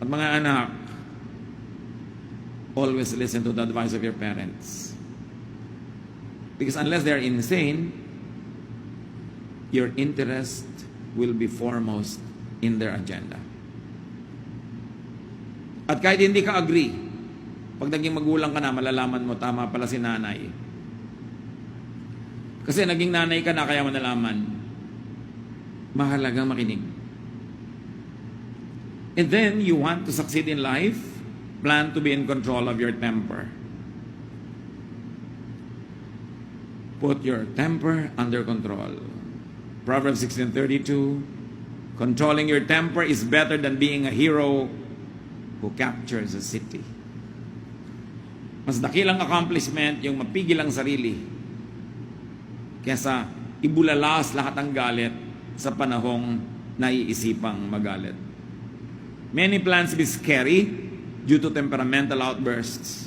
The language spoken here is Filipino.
At mga anak, always listen to the advice of your parents. Because unless they're insane, your interest will be foremost in their agenda. At kahit hindi ka agree, pag naging magulang ka na, malalaman mo, tama pala si nanay. Kasi naging nanay ka na, kaya mo nalaman, mahalagang makinig. And then, you want to succeed in life, plan to be in control of your temper. Put your temper under control. Proverbs 16:32 Controlling your temper is better than being a hero who captures a city. Mas dakilang accomplishment yung mapigil ang sarili kesa ibulalas lahat ng galit sa panahong naiisipang magalit. Many plans be scary due to temperamental outbursts.